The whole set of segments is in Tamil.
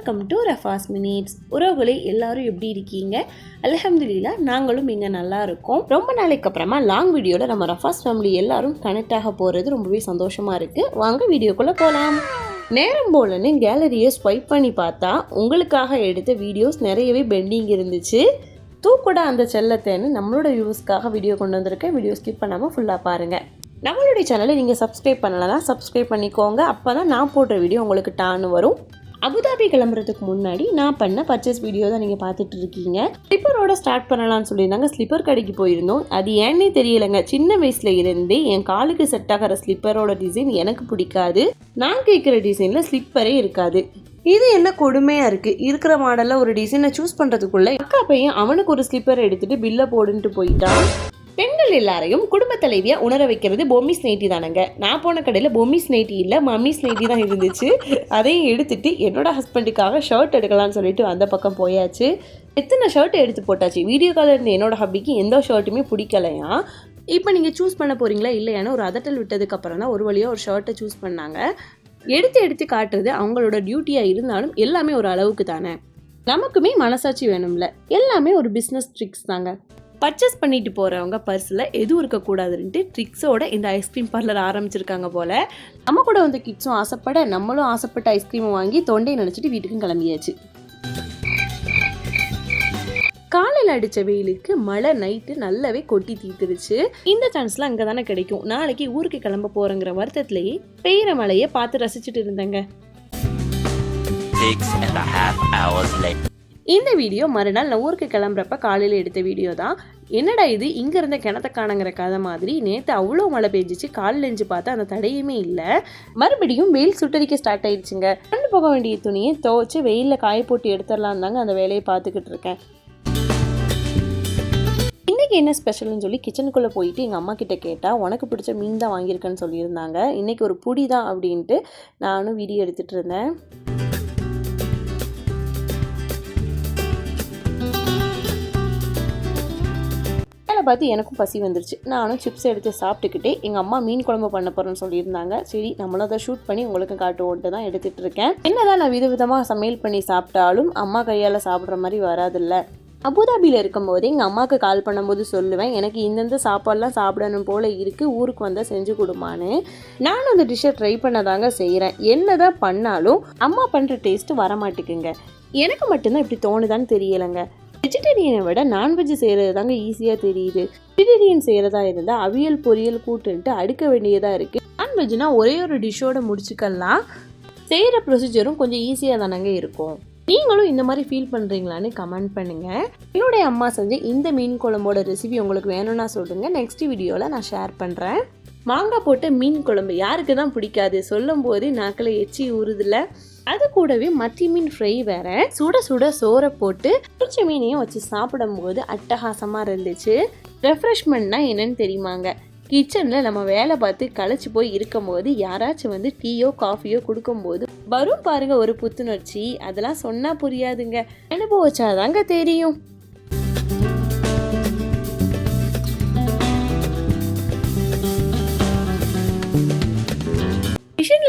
வெல்கம் டு ரஃபாஸ் மினிட்ஸ் உறவுகளே எல்லாரும் எப்படி இருக்கீங்க? அலஹம்துல்லா நாங்களும் இங்கே நல்லா இருக்கோம். ரொம்ப நாளைக்கு அப்புறமா லாங் வீடியோவில் நம்ம ரஃபாஸ் ஃபேமிலி எல்லாரும் கனெக்ட் ஆக போகிறது ரொம்பவே சந்தோஷமாக இருக்குது வாங்க வீடியோக்குள்ளே போகலாம் நேரம் போலன்னு கேலரியை ஸ்வைப் பண்ணி பார்த்தா உங்களுக்காக எடுத்த வீடியோஸ் நிறையவே பெண்டிங் இருந்துச்சு. தூக்கூட அந்த செல்லத்தேன்னு நம்மளோட வியூஸ்க்காக வீடியோ கொண்டு வந்திருக்கேன். வீடியோ ஸ்கிப் பண்ணாமல் ஃபுல்லாக பாருங்கள் நம்மளுடைய சேனலை நீங்கள் சப்ஸ்கிரைப் பண்ணலாம் சப்ஸ்கிரைப் பண்ணிக்கோங்க. அப்போ தான் நான் போடுற வீடியோ உங்களுக்கு டான்னு வரும். அபுதாபி கிளம்புறதுக்கு முன்னாடி நான் பண்ண பர்ச்சேஸ் வீடியோ தான் நீங்கள் பார்த்துட்டு இருக்கீங்க ஸ்லிப்பரோட ஸ்டார்ட் பண்ணலாம்னு சொல்லியிருந்தாங்க. ஸ்லிப்பர் கடைக்கு போயிருந்தோம். அது ஏன்னே தெரியலைங்க. சின்ன வயசுல இருந்தே என் காலுக்கு செட் ஆகிற ஸ்லிப்பரோட டிசைன் எனக்கு பிடிக்காது. நான் கேட்குற டிசைனில் ஸ்லிப்பரே இருக்காது. இது என்ன கொடுமையாக இருக்குது இருக்கிற மாடலில் ஒரு டிசைனை சூஸ் பண்ணுறதுக்குள்ளே அக்கா பையன் அவனுக்கு ஒரு ஸ்லிப்பர் எடுத்துகிட்டு பில்லை போடுன்ட்டு போயிட்டான். பெண்கள் எல்லாரையும் குடும்ப தலைவியா உணர வைக்கிறது பொம்மிஸ் நைட்டி தானங்க. நான் போன கடையில் பொம்மிஸ் நைட்டி இல்லை மம்மிஸ் நைட்டி தான் இருந்துச்சு. அதையும் எடுத்துட்டு என்னோட ஹஸ்பண்டுக்காக ஷர்ட் எடுக்கலாம்னு சொல்லிட்டு அந்த பக்கம் போயாச்சு. எத்தனை ஷர்ட் எடுத்து போட்டாச்சு? வீடியோ காலில் இருந்த என்னோட ஹப்பிக்கு எந்த ஷர்ட்டுமே பிடிக்கலையா? இப்போ நீங்கள் சூஸ் பண்ண போறீங்களா இல்லையான்னு ஒரு அதட்டல் விட்டதுக்கப்புறம் தான் ஒரு வழியாக ஒரு ஷர்ட்டை சூஸ் பண்ணாங்க. எடுத்து எடுத்து காட்டுறது அவங்களோட டியூட்டியாக இருந்தாலும் எல்லாமே ஒரு அளவுக்கு தானே. நமக்குமே மனசாட்சி வேணும்ல. எல்லாமே ஒரு பிஸ்னஸ் ட்ரிக்ஸ் தாங்க. பர்ச்சேஸ் பண்ணிட்டு போகிறவங்க பர்ஸில் எதுவும் இருக்கக்கூடாதுன்ட்டு ட்ரிக்ஸோட இந்த ஐஸ்கிரீம் பார்லர் ஆரம்பிச்சிருக்காங்க போல். நம்ம கூட வந்து கிட்ஸும் ஆசைப்பட நம்மளும் ஆசைப்பட்ட ஐஸ்கிரீமை வாங்கி தொண்டையை நினச்சிட்டு வீட்டுக்கும் கிளம்பியாச்சு. காலையில் அடித்த வெயிலுக்கு மழை நைட்டு நல்லாவே கொட்டி தீத்துருச்சு. இந்த சான்ஸ்லாம் அங்கே தானே கிடைக்கும். நாளைக்கு ஊருக்கு கிளம்ப போகிறோங்கிற வருத்தத்திலேயே பெய்கிற மழையை பார்த்து ரசிச்சுட்டு இருந்தேங்க. இந்த வீடியோ மறுநாள் நான் ஊருக்கு கிளம்புறப்ப காலையில் எடுத்த வீடியோ தான். என்னடா இது? இங்கே இருந்த கிணத்த காணுங்கிற கதை மாதிரி. நேற்று அவ்வளோ மழை பெஞ்சிச்சு. காலில் எஞ்சு பார்த்தா அந்த தடையுமே இல்லை. மறுபடியும் வெயில் சுட்டரிக்க ஸ்டார்ட் ஆயிடுச்சுங்க. கொண்டு போக வேண்டிய துணியை துவைச்சு வெயிலில் காய போட்டு எடுத்துடலாம் தாங்க அந்த வேலையை பார்த்துக்கிட்டு இருக்கேன். என்ன ஸ்பெஷல்னு சொல்லி கிச்சனுக்குள்ளே போயிட்டு எங்கள் அம்மா கிட்ட கேட்டால் உனக்கு பிடிச்ச மீன் தான் வாங்கியிருக்கேன்னு சொல்லியிருந்தாங்க. இன்றைக்கி ஒரு புடி தான் அப்படின்ட்டு நானும் வீடியோ எடுத்துகிட்டு இருந்தேன். வேலை பார்த்து எனக்கும் பசி வந்துருச்சு. நானும் சிப்ஸ் எடுத்து சாப்பிட்டுக்கிட்டே எங்கள் அம்மா மீன் குழம்பு பண்ண போகிறேன்னு சொல்லியிருந்தாங்க. சரி நம்மளும் அதை ஷூட் பண்ணி உங்களுக்கு காட்டுவோன்ட்டு தான் எடுத்துகிட்டு இருக்கேன். என்னதான் நான் விதவிதமாக சமையல் பண்ணி சாப்பிட்டாலும் அம்மா கையால் சாப்பிட்ற மாதிரி வராதில்ல. அபுதாபியில் இருக்கும்போது எங்கள் அம்மாவுக்கு கால் பண்ணும்போது சொல்லுவேன் எனக்கு இந்தந்த சாப்பாடெலாம் சாப்பிடணும் போல் இருக்குது ஊருக்கு வந்தால் செஞ்சு கொடுமான்னு. நானும் அந்த டிஷ்ஷை ட்ரை பண்ணதாங்க செய்கிறேன் என்ன தான் பண்ணாலும் அம்மா பண்ணுற டேஸ்ட்டு வரமாட்டேங்குங்க எனக்கு மட்டும்தான் இப்படி தோணுதான்னு தெரியலைங்க. வெஜிடேரியனை விட நான்வெஜ் செய்கிறது தாங்க ஈஸியாக தெரியுது. வெஜிடேரியன் செய்கிறதா இருந்தால் அவியல் பொரியல் கூட்டுன்ட்டு அடுக்க வேண்டியதாக இருக்குது நான்வெஜ்னால் ஒரே ஒரு டிஷ்ஷோடு முடிச்சுக்கலாம். செய்கிற ப்ரொசீஜரும் கொஞ்சம் ஈஸியாக தானங்க இருக்கும். நீங்களும் இந்த மாதிரி ஃபீல் பண்ணுறீங்களான்னு கமெண்ட் பண்ணுங்கள் என்னுடைய அம்மா செஞ்ச இந்த மீன் குழம்போட ரெசிபி உங்களுக்கு வேணும்னா சொல்லுங்கள் நெக்ஸ்ட் வீடியோவில் நான் ஷேர் பண்ணுறேன் மாங்காய் போட்ட மீன் குழம்பு யாருக்கு தான் பிடிக்காது? சொல்லும் போது நாக்கில் எச்சி ஊறுதில்லை அது கூடவே மத்தி மீன் ஃப்ரை வேற. சுட சுட சோறை போட்டு பிடிச்ச மீனையும் வச்சு சாப்பிடும்போது அட்டகாசமாக இருந்துச்சு. ரெஃப்ரெஷ்மெண்ட்னா என்னன்னு தெரியுமாங்க? கிச்சனில் நம்ம வேலை பார்த்து களைச்சி போய் இருக்கும்போது யாராச்சும் வந்து டீயோ காஃபியோ கொடுக்கும்போது வரும் பாருங்க ஒரு புத்துணர்ச்சி. அதெல்லாம் சொன்னால் புரியாதுங்க. அனுபவிச்சாதாங்க தெரியும்.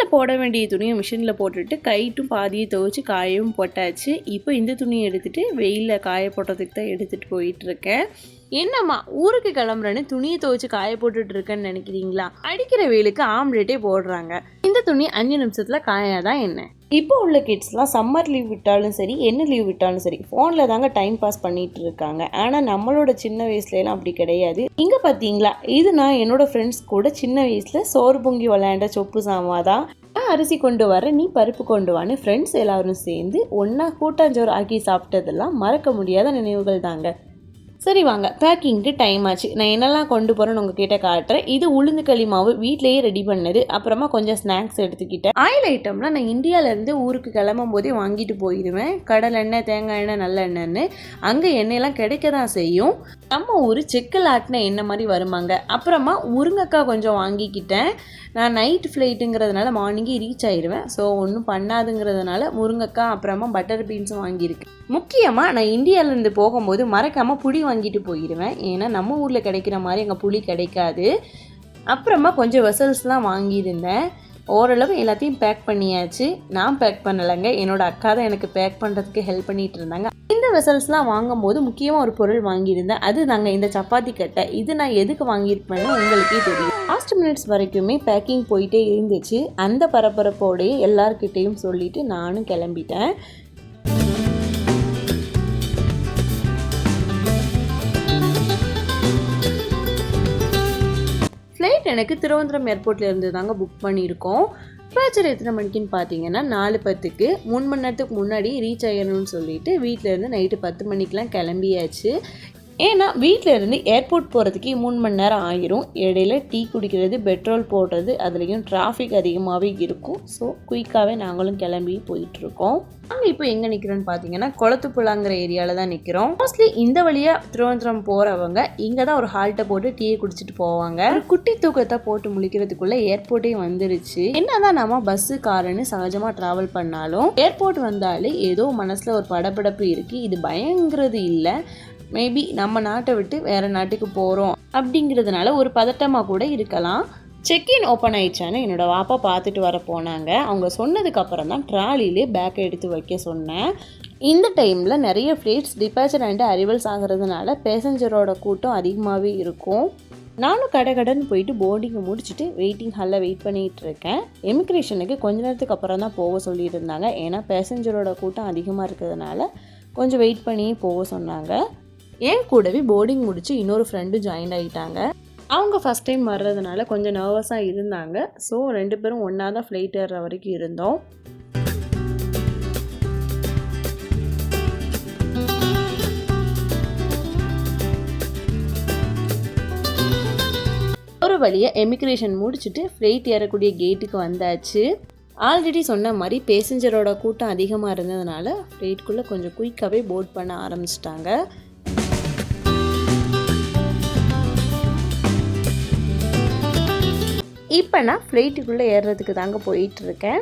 மிஷினில் போட வேண்டிய துணியை மிஷினில் போட்டுட்டு கைட்டும் பாதியை துவச்சி காயவும் போட்டாச்சு. இப்போ இந்த துணியை எடுத்துகிட்டு வெயிலில் காய போட்டதுக்கு தான் எடுத்துகிட்டு போயிட்டுருக்கேன். என்னம்மா ஊருக்கு கிளம்புறேன்னு துணியை துவைச்சு காய போட்டுட்டு இருக்கேன்னு நினைக்கிறீங்களா? அடிக்கிற வெயிலுக்கு ஆம்லேட்டே போடுறாங்க. இந்த துணி அஞ்சு நிமிஷத்தில் காயாதான் என்ன? இப்போ உள்ள கிட்ஸ்லாம் சம்மர் லீவ் விட்டாலும் சரி என்ன லீவ் விட்டாலும் சரி ஃபோனில் தாங்க டைம் பாஸ் பண்ணிகிட்டு இருக்காங்க ஆனால் நம்மளோட சின்ன வயசுலலாம் அப்படி கிடையாது. இங்கே பார்த்தீங்களா இது நான் என்னோட ஃப்ரெண்ட்ஸ் கூட சின்ன வயசில் சோறு பொங்கி விளையாண்ட சொப்பு சாமாதான் நான் அரிசி கொண்டு வரேன் நீ பருப்பு கொண்டு வான்னு ஃப்ரெண்ட்ஸ் எல்லாரும் சேர்ந்து ஒன்றா கூட்டாஞ்சோறு ஆக்கி சாப்பிட்டதெல்லாம் மறக்க முடியாத நினைவுகள் தாங்க. சரி வாங்க பேக்கிங்க்கு டைம் ஆச்சு. நான் என்னெல்லாம் கொண்டு போகிறேன்னு உங்ககிட்ட காட்டுறேன். இது உளுந்து களி மாவு வீட்லேயே ரெடி பண்ணது. அப்புறமா கொஞ்சம் ஸ்நாக்ஸ் எடுத்துக்கிட்டேன். ஆயில் ஐட்டம்லாம் நான் இந்தியாவிலேருந்து ஊருக்கு கிளம்பும் போதே வாங்கிட்டு போயிடுவேன். கடல் எண்ணெய் தேங்காய் எண்ணெய் நல்ல எண்ணெய்னு அங்கே எண்ணெயெல்லாம் கிடைக்க தான் செய்யும். நம்ம ஊர் செக்கில் ஆட்டின எண்ணெய் மாதிரி வருமாங்க. அப்புறமா முருங்கைக்காய் கொஞ்சம் வாங்கிக்கிட்டேன். நான் நைட் ஃப்ளைட்டுங்கிறதுனால மார்னிங்கே ரீச் ஆயிடுவேன் ஸோ ஒன்றும் பண்ணாதுங்கிறதுனால முருங்கைக்காய் அப்புறமா பட்டர் பீன்ஸும் வாங்கியிருக்கேன். முக்கியமாக நான் இந்தியாவிலேருந்து போகும்போது மறக்காமல் புளி வாங்கிட்டு போயிடுவேன் ஏன்னா நம்ம ஊரில் கிடைக்கிற மாதிரி எங்கள் புளி கிடைக்காது. அப்புறமா கொஞ்சம் வெசல்ஸ்லாம் வாங்கியிருந்தேன். ஓரளவு எல்லாத்தையும் பேக் பண்ணியாச்சு. நான் பேக் பண்ணலைங்க. என்னோட அக்கா தான் எனக்கு பேக் பண்ணுறதுக்கு ஹெல்ப் பண்ணிகிட்டு இருந்தாங்க. இந்த வெசல்ஸ்லாம் வாங்கும்போது முக்கியமாக ஒரு பொருள் வாங்கியிருந்தேன். அது நாங்கள் இந்த சப்பாத்தி கட்டை. இது நான் எதுக்கு வாங்கியிருப்பேன்னு உங்களுக்கே தெரியும். லாஸ்ட் மினிட்ஸ் வரைக்குமே பேக்கிங் போயிட்டே இருந்துச்சு. அந்த பரபரப்போடையே எல்லார்கிட்டேயும் சொல்லிட்டு நானும் கிளம்பிட்டேன். ஃப்ளைட் எனக்கு திருவனந்தபுரம் ஏர்போர்ட்லேருந்து தாங்க புக் பண்ணியிருக்கோம். டிபார்ச்சர் எத்தனை மணிக்குன்னு பார்த்தீங்கன்னா நாலு பத்துக்கு. மூணு மணி நேரத்துக்கு முன்னாடி ரீச் ஆகிடணும்னு சொல்லிட்டு வீட்டில் இருந்து நைட்டு பத்து மணிக்கெலாம் கிளம்பியாச்சு. ஏன்னா வீட்டில் இருந்து ஏர்போர்ட் போகிறதுக்கு மூணு மணி நேரம் ஆகிரும் இடையில டீ குடிக்கிறது பெட்ரோல் போடுறது அதுலேயும் டிராஃபிக் அதிகமாகவே இருக்கும். ஸோ குயிக்காகவே நாங்களும் கிளம்பி போயிட்டுருக்கோம். நாங்கள் இப்போ எங்கே நிற்கிறோன்னு பார்த்தீங்கன்னா குளத்துப்புழாங்கிற ஏரியாவில் தான் நிற்கிறோம் மோஸ்ட்லி இந்த வழியாக திருவனந்தபுரம் போகிறவங்க இங்கே தான் ஒரு ஹால்ட்டை போட்டு டீயை குடிச்சிட்டு போவாங்க. ஒரு குட்டி தூக்கத்தை போட்டு முழிக்கிறதுக்குள்ளே ஏர்போர்ட்டே வந்துருச்சு. என்னதான் நம்ம பஸ்ஸு காருன்னு சகஜமாக ட்ராவல் பண்ணாலும் ஏர்போர்ட் வந்தாலே ஏதோ மனசில் ஒரு படபடப்பு இருக்குது இது பயங்கிறது இல்லை. மேபி நம்ம நாட்டை விட்டு வேறு நாட்டுக்கு போகிறோம் அப்படிங்கிறதுனால ஒரு பதட்டமாக கூட இருக்கலாம். செக்இன் ஓப்பன் ஆயிடுச்சான்னு என்னோட வாப்பா பார்த்துட்டு வர போனாங்க. அவங்க சொன்னதுக்கு அப்புறம் தான் ட்ராலிலே பேக்கை எடுத்து வைக்க சொன்னேன். இந்த டைமில் நிறைய ஃப்ளைட்ஸ் டிபார்ச்சர் அண்ட் அரிவல்ஸ் ஆகிறதுனால பேசஞ்சரோட கூட்டம் அதிகமாகவே இருக்கும். நானும் கடை கடைன்னு போயிட்டு போர்டிங்கை முடிச்சுட்டு வெயிட்டிங் ஹாலில் வெயிட் பண்ணிகிட்டு இருக்கேன். எமிக்ரேஷனுக்கு கொஞ்ச நேரத்துக்கு அப்புறம் தான் போக சொல்லியிருந்தாங்க ஏன்னா பேசஞ்சரோட கூட்டம் அதிகமாக இருக்கிறதுனால கொஞ்சம் வெயிட் பண்ணி போக சொன்னாங்க. என் கூடவே போர்டிங் முடித்து இன்னொரு ஃப்ரெண்டு ஜாயின் ஆகிட்டாங்க அவங்க ஃபஸ்ட் டைம் வர்றதுனால கொஞ்சம் நர்வஸாக இருந்தாங்க. ஸோ ரெண்டு பேரும் ஒன்றா தான் ஃப்ளைட் ஏறுற வரைக்கும் இருந்தோம். ஒரு வழியாக எமிக்ரேஷன் முடிச்சுட்டு ஃப்ளைட் ஏறக்கூடிய கேட்டுக்கு வந்தாச்சு. ஆல்ரெடி சொன்ன மாதிரி பேசஞ்சரோட கூட்டம் அதிகமாக இருந்ததுனால ஃப்ளைட்குள்ளே கொஞ்சம் குயிக்காகவே போர்ட் பண்ண ஆரம்பிச்சிட்டாங்க. இப்போ நான் ஃப்ளைட்டுக்குள்ளே ஏறுறதுக்கு தாங்க போயிட்டு இருக்கேன்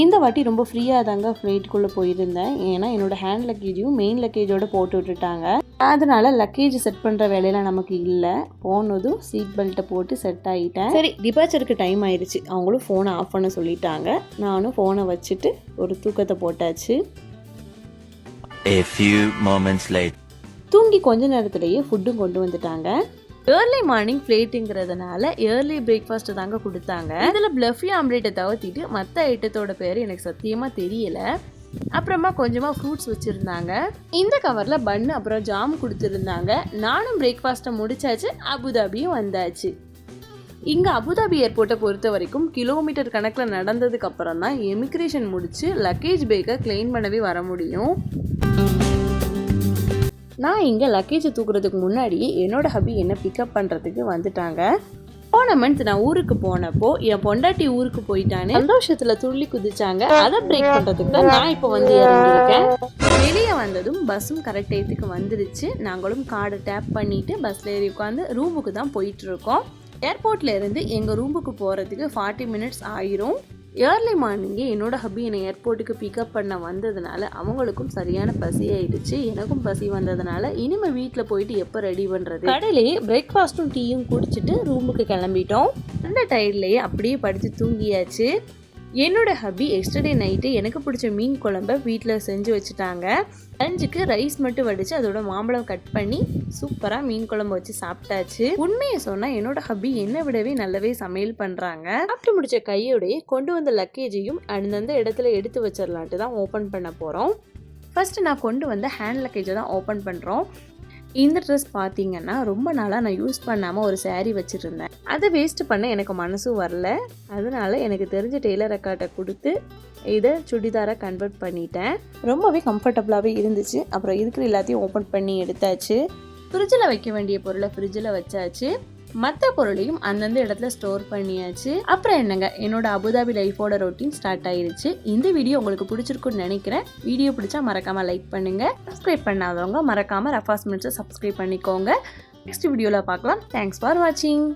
இந்த வாட்டி ரொம்ப ஃப்ரீயாக தாங்க ஃப்ளைட்டுக்குள்ளே போயிருந்தேன். ஏன்னா என்னோட ஹேண்ட் லக்கேஜையும் மெயின் லக்கேஜோட போட்டு விட்டுட்டாங்க. அதனால லக்கேஜ் செட் பண்ணுற வேலையெல்லாம் நமக்கு இல்லை. போனதும் சீட் பெல்ட்டை போட்டு செட் ஆகிட்டேன் சரி டிபார்ச்சருக்கு டைம் ஆயிடுச்சு. அவங்களும் ஃபோனை ஆஃப் பண்ண சொல்லிட்டாங்க. நானும் ஃபோனை வச்சுட்டு ஒரு தூக்கத்தை போட்டாச்சு. A few moments later. தூங்கி கொஞ்ச நேரத்திலேயே ஃபுட்டும் கொண்டு வந்துட்டாங்க. ஏர்லி மார்னிங் ஃப்ளைட்டுங்கிறதுனால ஏர்லி பிரேக்ஃபாஸ்ட் தாங்க கொடுத்தாங்க. இதில் பிளஃபி ஆம்லேட்டை தவிர்த்திட்டு மற்ற ஐட்டத்தோட பேர் எனக்கு சத்தியமாக தெரியல. அப்புறமா கொஞ்சமாக ஃப்ரூட்ஸ் வச்சுருந்தாங்க. இந்த கவரில் பன்னு அப்புறம் ஜாம் கொடுத்துருந்தாங்க. நானும் பிரேக்ஃபாஸ்ட்டை முடிச்சாச்சு அபுதாபியும் வந்தாச்சு. இங்கே அபுதாபி ஏர்போர்ட்டை பொறுத்த வரைக்கும் கிலோமீட்டர் கணக்கில் நடந்ததுக்கு அப்புறம் தான் எமிக்ரேஷன் முடித்து லக்கேஜ் பேக்கை கிளைம் பண்ணவே வர முடியும். நான் இங்கே லக்கேஜை தூக்குறதுக்கு முன்னாடியே என்னோட ஹபி என்னை பிக்கப் பண்ணுறதுக்கு வந்துட்டாங்க. போன மந்த் நான் ஊருக்கு போனப்போ என் பொண்டாட்டி ஊருக்கு போயிட்டானே சந்தோஷத்துல துள்ளி குதிச்சாங்க. அதை பிரேக் பண்றதுக்கு தான் நான் இப்போ வந்து இறங்கியிருக்கேன். வெளியே வந்ததும் பஸ்ஸும் கரெக்ட் டயத்துக்கு வந்துருச்சு. நாங்களும் கார்டை டேப் பண்ணிட்டு பஸ்ல ஏறி உட்காந்து ரூமுக்கு தான் போயிட்டு இருக்கோம். ஏர்போர்ட்ல இருந்து எங்க ரூமுக்கு போறதுக்கு ஃபார்ட்டி மினிட்ஸ் ஆயிரும். ஏர்லி மார்னிங்கே என்னோட ஹப்பி என்னை ஏர்போர்ட்டுக்கு பிக்கப் பண்ண வந்ததுனால அவங்களுக்கும் சரியான பசி ஆயிடுச்சு. எனக்கும் பசி வந்ததுனால இனிமே வீட்டில் போயிட்டு எப்போ ரெடி பண்ணுறது கடையிலேயே பிரேக்ஃபாஸ்ட்டும் டீயும் குடிச்சிட்டு ரூமுக்கு கிளம்பிட்டோம். அந்த டயர்ட்லேயே அப்படியே படுத்து தூங்கியாச்சு. என்னோட ஹப்பி எஸ்டர்டே நைட்டு எனக்கு பிடிச்ச மீன் குழம்ப வீட்டில் செஞ்சு வச்சுட்டாங்க. லஞ்சுக்கு ரைஸ் மட்டும் வடித்து அதோட மாம்பழம் கட் பண்ணி சூப்பராக மீன் குழம்பு வச்சு சாப்பிட்டாச்சு. உண்மையை சொன்னால் என்னோட ஹப்பி என்னை விடவே நல்லாவே சமையல் பண்ணுறாங்க சாப்பிட்டு முடிச்ச கையோடையே கொண்டு வந்த லக்கேஜையும் அந்தந்த இடத்துல எடுத்து வச்சிடலான்ட்டு தான் ஓப்பன் பண்ண போகிறோம் ஃபஸ்ட்டு நான் கொண்டு வந்த ஹேண்ட் லக்கேஜை தான் ஓப்பன் பண்ணுறோம் இந்த ட்ரெஸ் பார்த்தீங்கன்னா ரொம்ப நாளாக நான் யூஸ் பண்ணாமல் ஒரு சேரீ வச்சுருந்தேன். அதை வேஸ்ட் பண்ண எனக்கு மனசும் வரல. அதனால எனக்கு தெரிஞ்ச டெய்லர் அக்காட்டை கொடுத்து இதை சுடிதாராக கன்வெர்ட் பண்ணிட்டேன். ரொம்பவே கம்ஃபர்டபுளாகவே இருந்துச்சு. அப்புறம் இருக்கிற எல்லாத்தையும் ஓப்பன் பண்ணி எடுத்தாச்சு. ஃப்ரிட்ஜில் வைக்க வேண்டிய பொருளை ஃப்ரிட்ஜில் வச்சாச்சு. மற்ற பொருளையும் அந்தந்த இடத்துல ஸ்டோர் பண்ணியாச்சு. அப்புறம் என்னங்க என்னோட அபுதாபி லைஃபோட ரொட்டீன் ஸ்டார்ட் ஆயிருச்சு. இந்த வீடியோ உங்களுக்கு பிடிச்சிருக்குன்னு நினைக்கிறேன். வீடியோ பிடிச்சா மறக்காம லைக் பண்ணுங்க. சப்ஸ்கிரைப் பண்ணாதவங்க மறக்காம ரஃபாஸ் மினிட்ஸை சப்ஸ்கிரைப் பண்ணிக்கோங்க. நெக்ஸ்ட் வீடியோவில் பார்க்கலாம். தேங்க்ஸ் ஃபார் வாட்சிங்